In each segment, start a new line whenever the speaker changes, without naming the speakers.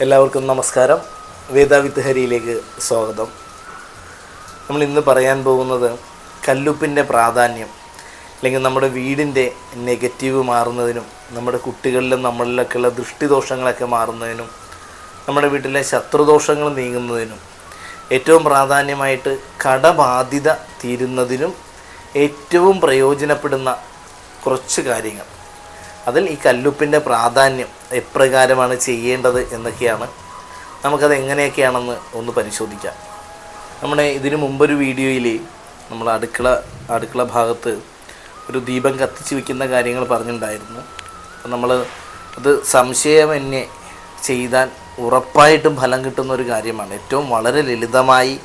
എല്ലാവർക്കും നമസ്കാരം. വേദാവിത്ത് ഹരിയിലേക്ക് സ്വാഗതം. നമ്മൾ ഇന്ന് പറയാൻ പോകുന്നത് കല്ലുപ്പിന്റെ പ്രാധാന്യം അല്ലെങ്കിൽ നമ്മുടെ വീടിന്റെ നെഗറ്റീവ് മാറുന്നതിനും നമ്മുടെ കുട്ടികളിലും നമ്മളിലൊക്കെയുള്ള ദൃഷ്ടിദോഷങ്ങളൊക്കെ മാറുന്നതിനും നമ്മുടെ വീട്ടിലെ ശത്രുദോഷങ്ങൾ നീങ്ങുന്നതിനും ഏറ്റവും പ്രാധാന്യമായിട്ട് കടബാധ്യത തീരുന്നതിനും ഏറ്റവും പ്രയോജനപ്പെടുന്ന കുറച്ച് കാര്യങ്ങൾ. അതിൽ ഈ കല്ലുപ്പിന്റെ പ്രാധാന്യം എപ്രകാരമാണ് ചെയ്യേണ്ടത് എന്നൊക്കെയാണ് നമുക്കത് എങ്ങനെയൊക്കെയാണെന്ന് ഒന്ന് പരിശോധിക്കാം. നമ്മുടെ ഇതിനു മുമ്പൊരു വീഡിയോയിൽ നമ്മൾ അടുക്കള അടുക്കള ഭാഗത്ത് ഒരു ദീപം കത്തിച്ച് വയ്ക്കുന്ന കാര്യങ്ങൾ പറഞ്ഞിട്ടുണ്ടായിരുന്നു. അപ്പം നമ്മൾ അത് സംശയമന്യേ ചെയ്താൽ ഉറപ്പായിട്ടും ഫലം കിട്ടുന്ന ഒരു കാര്യമാണ്. ഏറ്റവും വളരെ ലളിതമായി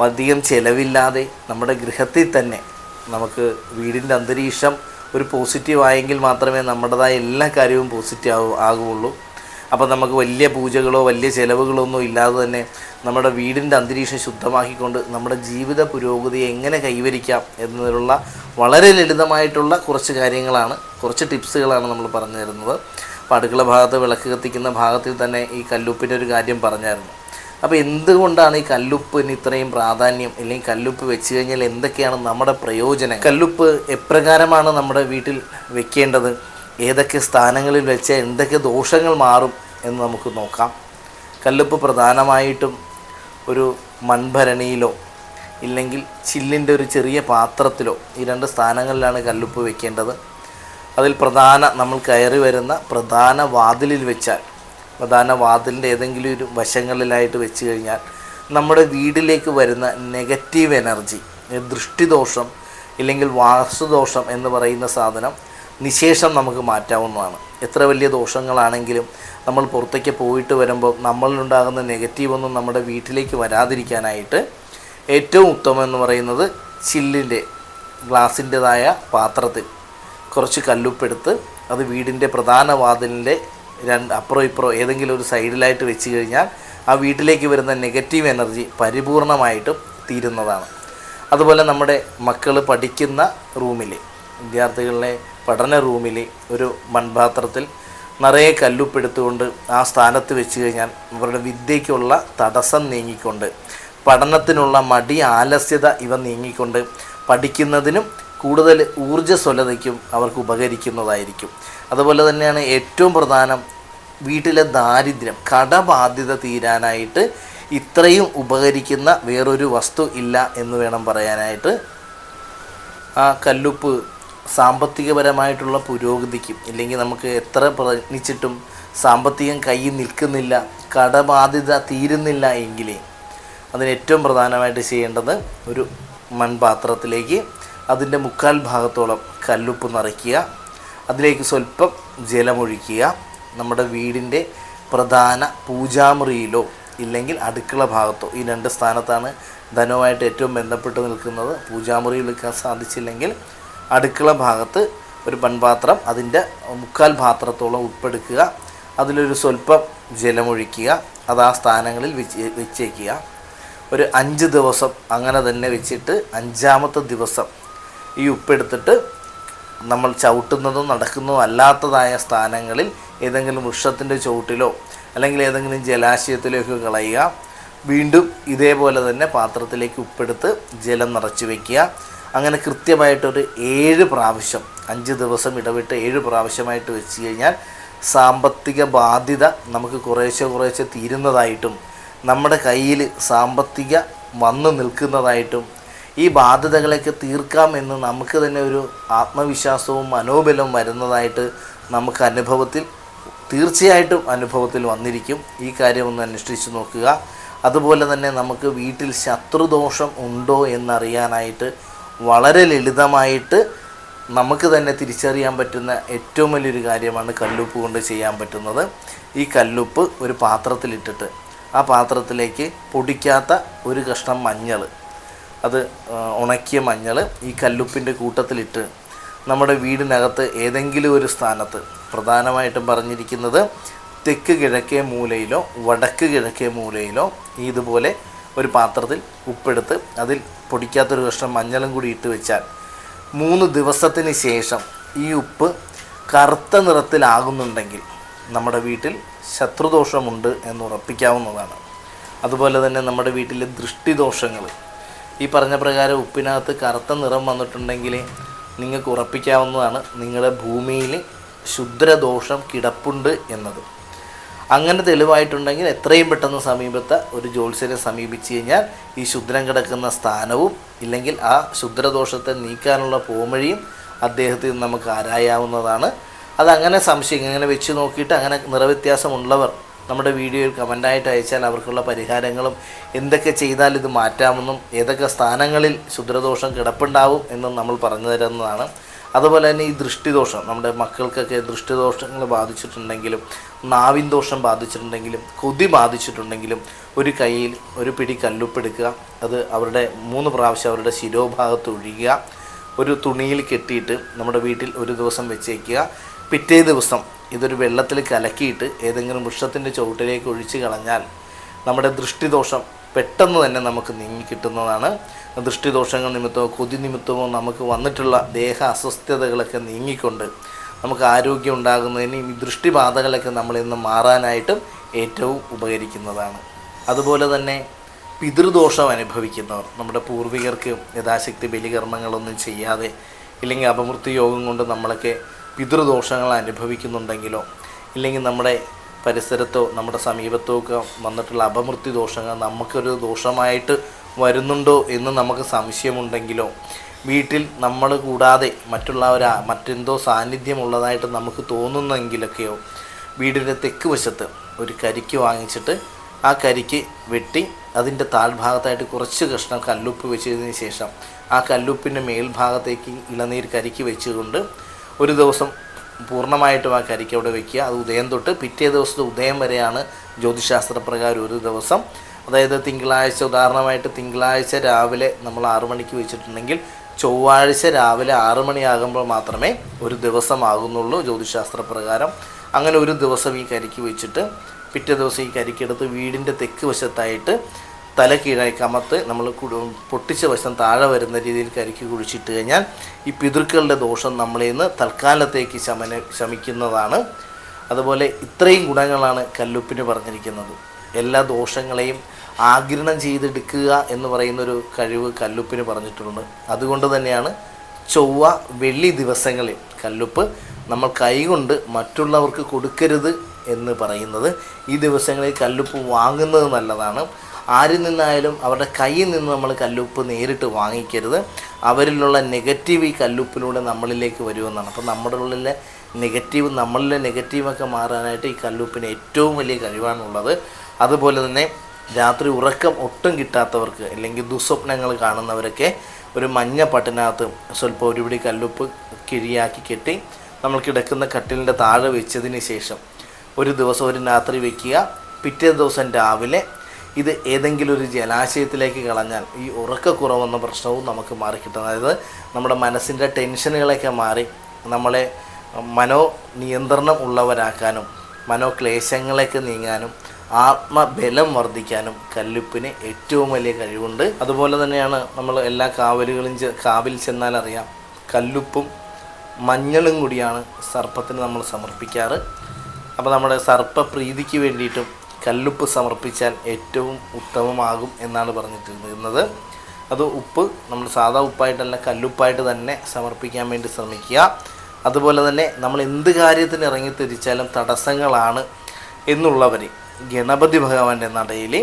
അധികം ചിലവില്ലാതെ നമ്മുടെ ഗൃഹത്തിൽ തന്നെ നമുക്ക് വീടിന്റെ അന്തരീക്ഷം ഒരു പോസിറ്റീവ് ആയെങ്കിൽ മാത്രമേ നമ്മുടേതായ എല്ലാ കാര്യവും പോസിറ്റീവ് ആവും ആകുകയുള്ളൂ. അപ്പോൾ നമുക്ക് വലിയ പൂജകളോ വലിയ ചിലവുകളോ ഒന്നും ഇല്ലാതെ തന്നെ നമ്മുടെ വീടിന്റെ അന്തരീക്ഷം ശുദ്ധമാക്കിക്കൊണ്ട് നമ്മുടെ ജീവിത പുരോഗതി എങ്ങനെ കൈവരിക്കാം എന്നതിലുള്ള വളരെ ലളിതമായിട്ടുള്ള കുറച്ച് കാര്യങ്ങളാണ് കുറച്ച് ടിപ്സുകളാണ് നമ്മൾ പറഞ്ഞു തരുന്നത്. അപ്പോൾ അടുക്കള ഭാഗത്ത് വിളക്ക് കത്തിക്കുന്ന ഭാഗത്തിൽ തന്നെ ഈ കല്ലുപ്പിന്റെ ഒരു കാര്യം പറഞ്ഞായിരുന്നു. അപ്പോൾ എന്തുകൊണ്ടാണ് ഈ കല്ലുപ്പിന് ഇത്രയും പ്രാധാന്യം? അല്ലെങ്കിൽ കല്ലുപ്പ് വെച്ച് കഴിഞ്ഞാൽ എന്തൊക്കെയാണ് നമ്മുടെ പ്രയോജനം കല്ലുപ്പ് എപ്രകാരമാണ് നമ്മുടെ വീട്ടിൽ വെക്കേണ്ടത്? ഏതൊക്കെ സ്ഥാനങ്ങളിൽ വെച്ചാൽ എന്തൊക്കെ ദോഷങ്ങൾ മാറും എന്ന് നമുക്ക് നോക്കാം. കല്ലുപ്പ് പ്രധാനമായിട്ടും ഒരു മൺഭരണിയിലോ ഇല്ലെങ്കിൽ ചില്ലിന്റെ ഒരു ചെറിയ പാത്രത്തിലോ ഈ രണ്ട് സ്ഥാനങ്ങളിലാണ് കല്ലുപ്പ് വെക്കേണ്ടത്. അതിൽ പ്രധാന നമ്മൾ കയറി വരുന്ന പ്രധാന വാതിലിൽ വെച്ചാൽ പ്രധാന വാതിലിന്റെ ഏതെങ്കിലും ഒരു വശങ്ങളിലായിട്ട് വെച്ച് കഴിഞ്ഞാൽ നമ്മുടെ വീടിലേക്ക് വരുന്ന നെഗറ്റീവ് എനർജി ദൃഷ്ടിദോഷം ഇല്ലെങ്കിൽ വാസ്തുദോഷം എന്ന് പറയുന്ന സാധനം നിശേഷം നമുക്ക് മാറ്റാവുന്നതാണ്. എത്ര വലിയ ദോഷങ്ങളാണെങ്കിലും നമ്മൾ പുറത്തേക്ക് പോയിട്ട് വരുമ്പോൾ നമ്മളിലുണ്ടാകുന്ന നെഗറ്റീവൊന്നും നമ്മുടെ വീട്ടിലേക്ക് വരാതിരിക്കാനായിട്ട് ഏറ്റവും ഉത്തമം എന്ന് പറയുന്നത് ചില്ലിന്റെ ഗ്ലാസിന്റെതായ പാത്രത്തിൽ കുറച്ച് കല്ലുപ്പെടുത്ത് അത് വീടിന്റെ പ്രധാന വാതിലിന്റെ രണ്ട് അപ്പുറം ഇപ്പുറം ഏതെങ്കിലും ഒരു സൈഡിലായിട്ട് വെച്ച് കഴിഞ്ഞാൽ ആ വീട്ടിലേക്ക് വരുന്ന നെഗറ്റീവ് എനർജി പരിപൂർണമായിട്ടും തീരുന്നതാണ്. അതുപോലെ നമ്മുടെ മക്കൾ പഠിക്കുന്ന റൂമിൽ വിദ്യാർത്ഥികളുടെ പഠന റൂമിൽ ഒരു മൺപാത്രത്തിൽ നിറയെ കല്ലുപ്പെടുത്തുകൊണ്ട് ആ സ്ഥാനത്ത് വെച്ച് കഴിഞ്ഞാൽ അവരുടെ വിദ്യയ്ക്കുള്ള തടസ്സം നീങ്ങിക്കൊണ്ട് പഠനത്തിനുള്ള മടി ആലസ്യത ഇവ നീങ്ങിക്കൊണ്ട് പഠിക്കുന്നതിനും കൂടുതൽ ഊർജസ്വലതയ്ക്കും അവർക്ക് ഉപകരിക്കുന്നതായിരിക്കും. അതുപോലെ തന്നെയാണ് ഏറ്റവും പ്രധാനം വീട്ടിലെ ദാരിദ്ര്യം. കടബാധ്യത തീരാനായിട്ട് ഇത്രയും ഉപകരിക്കുന്ന വേറൊരു വസ്തു ഇല്ല എന്ന് വേണം പറയാനായിട്ട്. ആ കല്ലുപ്പ് സാമ്പത്തികപരമായിട്ടുള്ള പുരോഗതിക്കും ഇല്ലെങ്കിൽ നമുക്ക് എത്ര പ്രയത്നിച്ചിട്ടും സാമ്പത്തികം കയ്യിൽ നിൽക്കുന്നില്ല കടബാധ്യത തീരുന്നില്ല എങ്കിലേ അതിന് ഏറ്റവും പ്രധാനമായിട്ട് ചെയ്യേണ്ടത് ഒരു മൺപാത്രത്തിലേക്ക് അതിന്റെ മുക്കാൽ ഭാഗത്തോളം കല്ലുപ്പ് നിറയ്ക്കുക. അതിലേക്ക് സ്വല്പം ജലമൊഴിക്കുക. നമ്മുടെ വീടിന്റെ പ്രധാന പൂജാമുറിയിലോ ഇല്ലെങ്കിൽ അടുക്കള ഭാഗത്തോ ഈ രണ്ട് സ്ഥാനത്താണ് ധനവുമായിട്ട് ഏറ്റവും ബന്ധപ്പെട്ട് നിൽക്കുന്നത്. പൂജാമുറിയിൽ വെക്കാൻ സാധിച്ചില്ലെങ്കിൽ അടുക്കള ഭാഗത്ത് ഒരു മൺപാത്രം അതിന്റെ മുക്കാൽ പാത്രത്തോളം ഉൾപ്പെടുക്കുക. അതിലൊരു സ്വല്പം ജലമൊഴിക്കുക. അത് ആ സ്ഥാനങ്ങളിൽ വെച്ച് വെച്ചേക്കുക. ഒരു അഞ്ച് ദിവസം അങ്ങനെ തന്നെ വെച്ചിട്ട് അഞ്ചാമത്തെ ദിവസം ഈ ഉപ്പെടുത്തിട്ട് നമ്മൾ ചവിട്ടുന്നതും നടക്കുന്നതും അല്ലാത്തതായ സ്ഥാനങ്ങളിൽ ഏതെങ്കിലും വൃക്ഷത്തിന്റെ ചുവട്ടിലോ അല്ലെങ്കിൽ ഏതെങ്കിലും ജലാശയത്തിലോ ഒക്കെ കളയുക. വീണ്ടും ഇതേപോലെ തന്നെ പാത്രത്തിലേക്ക് ഉപ്പെടുത്ത് ജലം നിറച്ചു വയ്ക്കുക അങ്ങനെ കൃത്യമായിട്ടൊരു ഏഴ് പ്രാവശ്യം അഞ്ച് ദിവസം ഇടവിട്ട് ഏഴ് പ്രാവശ്യമായിട്ട് വെച്ച് കഴിഞ്ഞാൽ സാമ്പത്തിക ബാധ്യത നമുക്ക് കുറേശ്ശെ കുറേശ്ശെ തീരുന്നതായിട്ടും നമ്മുടെ കയ്യിൽ സാമ്പത്തിക വന്നു നിൽക്കുന്നതായിട്ടും ഈ ബാധ്യതകളൊക്കെ തീർക്കാം എന്ന് നമുക്ക് തന്നെ ഒരു ആത്മവിശ്വാസവും മനോബലവും വരുന്നതായിട്ട് നമുക്ക് അനുഭവത്തിൽ തീർച്ചയായിട്ടും അനുഭവത്തിൽ വന്നിരിക്കും. ഈ കാര്യം ഒന്ന് അന്വേഷിച്ച് നോക്കുക. അതുപോലെ തന്നെ നമുക്ക് വീട്ടിൽ ശത്രുദോഷം ഉണ്ടോ എന്നറിയാനായിട്ട് വളരെ ലളിതമായിട്ട് നമുക്ക് തന്നെ തിരിച്ചറിയാൻ പറ്റുന്ന ഏറ്റവും വലിയൊരു കാര്യമാണ് കല്ലുപ്പ് കൊണ്ട് ചെയ്യാൻ പറ്റുന്നത്. ഈ കല്ലുപ്പ് ഒരു പാത്രത്തിലിട്ടിട്ട് ആ പാത്രത്തിലേക്ക് പൊടിക്കാത്ത ഒരു കഷ്ണം മഞ്ഞൾ അത് ഉണക്കിയ മഞ്ഞൾ ഈ കല്ലുപ്പിന്റെ കൂട്ടത്തിലിട്ട് നമ്മുടെ വീടിനകത്ത് ഏതെങ്കിലും ഒരു സ്ഥാനത്ത് പ്രധാനമായിട്ടും പറഞ്ഞിരിക്കുന്നത് തെക്ക് കിഴക്കേ മൂലയിലോ വടക്ക് കിഴക്കേ മൂലയിലോ ഇതുപോലെ ഒരു പാത്രത്തിൽ ഉപ്പെടുത്ത് അതിൽ പൊടിക്കാത്തൊരു കഷ്ണം മഞ്ഞളും കൂടി ഇട്ട് വെച്ചാൽ മൂന്ന് ദിവസത്തിന് ശേഷം ഈ ഉപ്പ് കറുത്ത നിറത്തിലാകുന്നുണ്ടെങ്കിൽ നമ്മുടെ വീട്ടിൽ ശത്രുദോഷമുണ്ട് എന്ന് ഉറപ്പിക്കാവുന്നതാണ്. അതുപോലെ തന്നെ നമ്മുടെ വീട്ടിലെ ദൃഷ്ടിദോഷങ്ങൾ ഈ പറഞ്ഞ പ്രകാരം ഉപ്പിനകത്ത് കറുത്ത നിറം വന്നിട്ടുണ്ടെങ്കിൽ നിങ്ങൾക്ക് ഉറപ്പിക്കാവുന്നതാണ് നിങ്ങളുടെ ഭൂമിയിൽ ശുദ്രദോഷം കിടപ്പുണ്ട് എന്നത്. അങ്ങനെ തെളിവായിട്ടുണ്ടെങ്കിൽ എത്രയും പെട്ടെന്ന് സമീപത്തെ ഒരു ജ്യോത്സ്യനെ സമീപിച്ച് കഴിഞ്ഞാൽ ഈ ശുദ്രം കിടക്കുന്ന സ്ഥാനവും ഇല്ലെങ്കിൽ ആ ശുദ്രദോഷത്തെ നീക്കാനുള്ള പോമഴിയും അദ്ദേഹത്തിൽ നമുക്ക് ആരായാവുന്നതാണ്. അതങ്ങനെ സംശയം ഇങ്ങനെ വെച്ച് നോക്കിയിട്ട് അങ്ങനെ നിറവ്യത്യാസമുള്ളവർ നമ്മുടെ വീഡിയോയിൽ കമന്റായിട്ട് അയച്ചാൽ അവർക്കുള്ള പരിഹാരങ്ങളും എന്തൊക്കെ ചെയ്താൽ ഇത് മാറ്റാമെന്നും ഏതൊക്കെ സ്ഥാനങ്ങളിൽ ശുദ്രദോഷം കിടപ്പുണ്ടാവും എന്നും നമ്മൾ പറഞ്ഞു തരുന്നതാണ്. അതുപോലെ തന്നെ ഈ ദൃഷ്ടിദോഷം നമ്മുടെ മക്കൾക്കൊക്കെ ദൃഷ്ടിദോഷങ്ങൾ ബാധിച്ചിട്ടുണ്ടെങ്കിലും നാവിൻ ദോഷം ബാധിച്ചിട്ടുണ്ടെങ്കിലും കൊതി ബാധിച്ചിട്ടുണ്ടെങ്കിലും ഒരു കയ്യിൽ ഒരു പിടി കല്ലുപ്പെടുക്കുക അത് അവരുടെ മൂന്ന് പ്രാവശ്യം അവരുടെ ശിരോഭാഗത്ത് ഒഴിയുക ഒരു തുണിയിൽ കെട്ടിയിട്ട് നമ്മുടെ വീട്ടിൽ ഒരു ദിവസം വെച്ചേക്കുക പിറ്റേ ദിവസം ഇതൊരു വെള്ളത്തിൽ കലക്കിയിട്ട് ഏതെങ്കിലും വൃക്ഷത്തിന്റെ ചുവട്ടിലേക്ക് ഒഴിച്ച് കളഞ്ഞാൽ നമ്മുടെ ദൃഷ്ടിദോഷം പെട്ടെന്ന് തന്നെ നമുക്ക് നീങ്ങി കിട്ടുന്നതാണ്. ദൃഷ്ടിദോഷങ്ങൾ നിമിത്തമോ കൊതി നിമിത്തമോ നമുക്ക് വന്നിട്ടുള്ള ദേഹ അസ്വസ്ഥതകളൊക്കെ നീങ്ങിക്കൊണ്ട് നമുക്ക് ആരോഗ്യം ഉണ്ടാകുന്നതിന് ഈ ദൃഷ്ടിബാധകളൊക്കെ നമ്മളിന്ന് മാറാനായിട്ടും ഏറ്റവും ഉപകരിക്കുന്നതാണ്. അതുപോലെ തന്നെ പിതൃദോഷം അനുഭവിക്കുന്നവർ നമ്മുടെ പൂർവികർക്ക് യഥാശക്തി ബലികർമ്മങ്ങളൊന്നും ചെയ്യാതെ ഇല്ലെങ്കിൽ അപമൃത്യു യോഗം കൊണ്ട് നമ്മളൊക്കെ പിതൃദോഷങ്ങൾ അനുഭവിക്കുന്നുണ്ടെങ്കിലോ ഇല്ലെങ്കിൽ നമ്മുടെ പരിസരത്തോ നമ്മുടെ സമീപത്തോ ഒക്കെ വന്നിട്ടുള്ള അപമൃത്യു ദോഷങ്ങൾ നമുക്കൊരു ദോഷമായിട്ട് വരുന്നുണ്ടോ എന്ന് നമുക്ക് സംശയമുണ്ടെങ്കിലോ വീട്ടിൽ നമ്മൾ കൂടാതെ മറ്റുള്ളവർ മറ്റെന്തോ സാന്നിധ്യമുള്ളതായിട്ട് നമുക്ക് തോന്നുന്നെങ്കിലൊക്കെയോ വീടിന്റെ തെക്ക് വശത്ത് ഒരു കരിക്ക് വാങ്ങിച്ചിട്ട് ആ കരിക്ക് വെട്ടി അതിന്റെ താഴ്ഭാഗത്തായിട്ട് കുറച്ച് കഷ്ണം കല്ലുപ്പ് വെച്ചതിന് ശേഷം ആ കല്ലുപ്പിന്റെ മേൽഭാഗത്തേക്ക് ഇളനീർ കരിക്ക് വെച്ചുകൊണ്ട് ഒരു ദിവസം പൂർണമായിട്ടും ആ കരിക്ക് അവിടെ വെക്കുക. അത് ഉദയം തൊട്ട് പിറ്റേ ദിവസത്തെ ഉദയം വരെയാണ് ജ്യോതിശാസ്ത്രപ്രകാരം ഒരു ദിവസം. അതായത് തിങ്കളാഴ്ച ഉദാഹരണമായിട്ട് തിങ്കളാഴ്ച രാവിലെ നമ്മൾ ആറു മണിക്ക് വെച്ചിട്ടുണ്ടെങ്കിൽ ചൊവ്വാഴ്ച രാവിലെ ആറു മണിയാകുമ്പോൾ മാത്രമേ ഒരു ദിവസമാകുന്നുള്ളൂ ജ്യോതിശാസ്ത്ര പ്രകാരം അങ്ങനെ ഒരു ദിവസം ഈ കരിക്ക് വെച്ചിട്ട് പിറ്റേ ദിവസം ഈ കരിക്കെടുത്ത് വീടിന്റെ തെക്ക് വശത്തായിട്ട് തല കീഴായി കമത്ത് നമ്മൾ പൊട്ടിച്ച വശം താഴെ വരുന്ന രീതിയിൽ കരിക്ക് കുഴിച്ചിട്ട് കഴിഞ്ഞാൽ ഈ പിതൃക്കളുടെ ദോഷം നമ്മളിൽ നിന്ന് തൽക്കാലത്തേക്ക് ശമന ശമിക്കുന്നതാണ്. അതുപോലെ ഇത്രയും ഗുണങ്ങളാണ് കല്ലുപ്പിന് പറഞ്ഞിരിക്കുന്നത്. എല്ലാ ദോഷങ്ങളെയും ആഗിരണം ചെയ്തെടുക്കുക എന്ന് പറയുന്നൊരു കഴിവ് കല്ലുപ്പിന് പറഞ്ഞിട്ടുണ്ട്. അതുകൊണ്ട് തന്നെയാണ് ചൊവ്വ വെള്ളി ദിവസങ്ങളിൽ കല്ലുപ്പ് നമ്മൾ കൈകൊണ്ട് മറ്റുള്ളവർക്ക് കൊടുക്കരുത് എന്ന് പറയുന്നത്. ഈ ദിവസങ്ങളിൽ കല്ലുപ്പ് വാങ്ങുന്നത് നല്ലതാണ്. ആരിൽ നിന്നായാലും അവരുടെ കയ്യിൽ നിന്ന് നമ്മൾ കല്ലുപ്പ് നേരിട്ട് വാങ്ങിക്കരുത്. അവരിലുള്ള നെഗറ്റീവ് ഈ കല്ലുപ്പിലൂടെ നമ്മളിലേക്ക് വരുമെന്നാണ്. അപ്പോൾ നമ്മുടെ ഉള്ളിലെ നെഗറ്റീവ് നമ്മളിലെ നെഗറ്റീവൊക്കെ മാറാനായിട്ട് ഈ കല്ലുപ്പിന് ഏറ്റവും വലിയ കഴിവാണുള്ളത്. അതുപോലെ തന്നെ രാത്രി ഉറക്കം ഒട്ടും കിട്ടാത്തവർക്ക് അല്ലെങ്കിൽ ദുസ്വപ്നങ്ങൾ കാണുന്നവരൊക്കെ ഒരു മഞ്ഞ പട്ടിനകത്ത് സ്വല്പം ഒരു പിടി കല്ലുപ്പ് കിഴിയാക്കി കെട്ടി നമ്മൾ കിടക്കുന്ന കട്ടിലിന്റെ താഴെ വെച്ചതിന് ശേഷം ഒരു ദിവസം ഒരു രാത്രി വെക്കുക. പിറ്റേ ദിവസം രാവിലെ ഇത് ഏതെങ്കിലും ഒരു ജലാശയത്തിലേക്ക് കളഞ്ഞാൽ ഈ ഉറക്കക്കുറവെന്ന പ്രശ്നവും നമുക്ക് മാറിക്കിട്ടും. അതായത് നമ്മുടെ മനസ്സിന്റെ ടെൻഷനുകളൊക്കെ മാറി നമ്മളെ മനോ നിയന്ത്രണം ഉള്ളവരാക്കാനും മനോക്ലേശങ്ങളൊക്കെ നീങ്ങാനും ആത്മബലം വർദ്ധിക്കാനും കല്ലുപ്പിന് ഏറ്റവും വലിയ കഴിവുണ്ട്. അതുപോലെ തന്നെയാണ് നമ്മൾ എല്ലാ കാവലുകളും കാവിൽ ചെന്നാൽ അറിയാം കല്ലുപ്പും മഞ്ഞളും കൂടിയാണ് സർപ്പത്തിന് നമ്മൾ സമർപ്പിക്കാറ്. അപ്പോൾ നമ്മുടെ സർപ്പപ്രീതിക്ക് വേണ്ടിയിട്ടും കല്ലുപ്പ് സമർപ്പിച്ചാൽ ഏറ്റവും ഉത്തമമാകും എന്നാണ് പറഞ്ഞിട്ടിരുന്നത്. അത് ഉപ്പ് നമ്മൾ സാധാ ഉപ്പായിട്ടല്ല കല്ലുപ്പായിട്ട് തന്നെ സമർപ്പിക്കാൻ വേണ്ടി ശ്രമിക്കുക. അതുപോലെ തന്നെ നമ്മൾ എന്ത് കാര്യത്തിന് ഇറങ്ങി തിരിച്ചാലും തടസ്സങ്ങളാണ് എന്നുള്ളവർ ഗണപതി ഭഗവാന്റെ നടയിൽ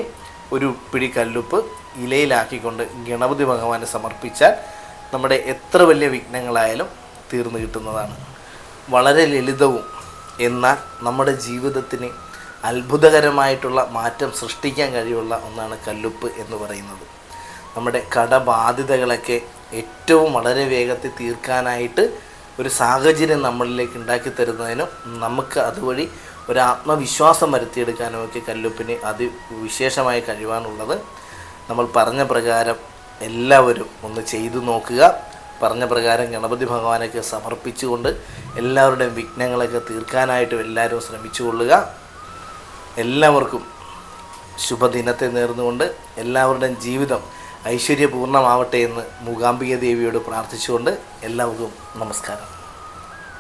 ഒരു പിടി കല്ലുപ്പ് ഇലയിലാക്കിക്കൊണ്ട് ഗണപതി ഭഗവാനെ സമർപ്പിച്ചാൽ നമ്മുടെ എത്ര വലിയ വിഘ്നങ്ങളായാലും തീർന്നു കിട്ടുന്നതാണ്. വളരെ ലളിതവും എന്നാൽ നമ്മുടെ ജീവിതത്തിന് അത്ഭുതകരമായിട്ടുള്ള മാറ്റം സൃഷ്ടിക്കാൻ കഴിവുള്ള ഒന്നാണ് കല്ലുപ്പ് എന്ന് പറയുന്നത്. നമ്മുടെ കടബാധ്യതകളൊക്കെ ഏറ്റവും വളരെ വേഗത്തിൽ തീർക്കാനായിട്ട് ഒരു സാഹചര്യം നമ്മളിലേക്ക് ഉണ്ടാക്കി തരുന്നതിനും നമുക്ക് അതുവഴി ഒരു ആത്മവിശ്വാസം വരുത്തിയെടുക്കാനും ഒക്കെ കല്ലുപ്പിന് അതിവിശേഷമായി കഴിവാണുള്ളത്. നമ്മൾ പറഞ്ഞ പ്രകാരം എല്ലാവരും ഒന്ന് ചെയ്തു നോക്കുക. പറഞ്ഞ പ്രകാരം ഗണപതി ഭഗവാനൊക്കെ സമർപ്പിച്ചുകൊണ്ട് എല്ലാവരുടെയും വിഘ്നങ്ങളൊക്കെ തീർക്കാനായിട്ടും എല്ലാവരും ശ്രമിച്ചുകൊള്ളുക. എല്ലാവർക്കും ശുഭദിനത്തെ നേർന്നുകൊണ്ട് എല്ലാവരുടെയും ജീവിതം ഐശ്വര്യപൂർണമാവട്ടെ എന്ന് മൂകാംബിക ദേവിയോട് പ്രാർത്ഥിച്ചുകൊണ്ട് എല്ലാവർക്കും നമസ്കാരം.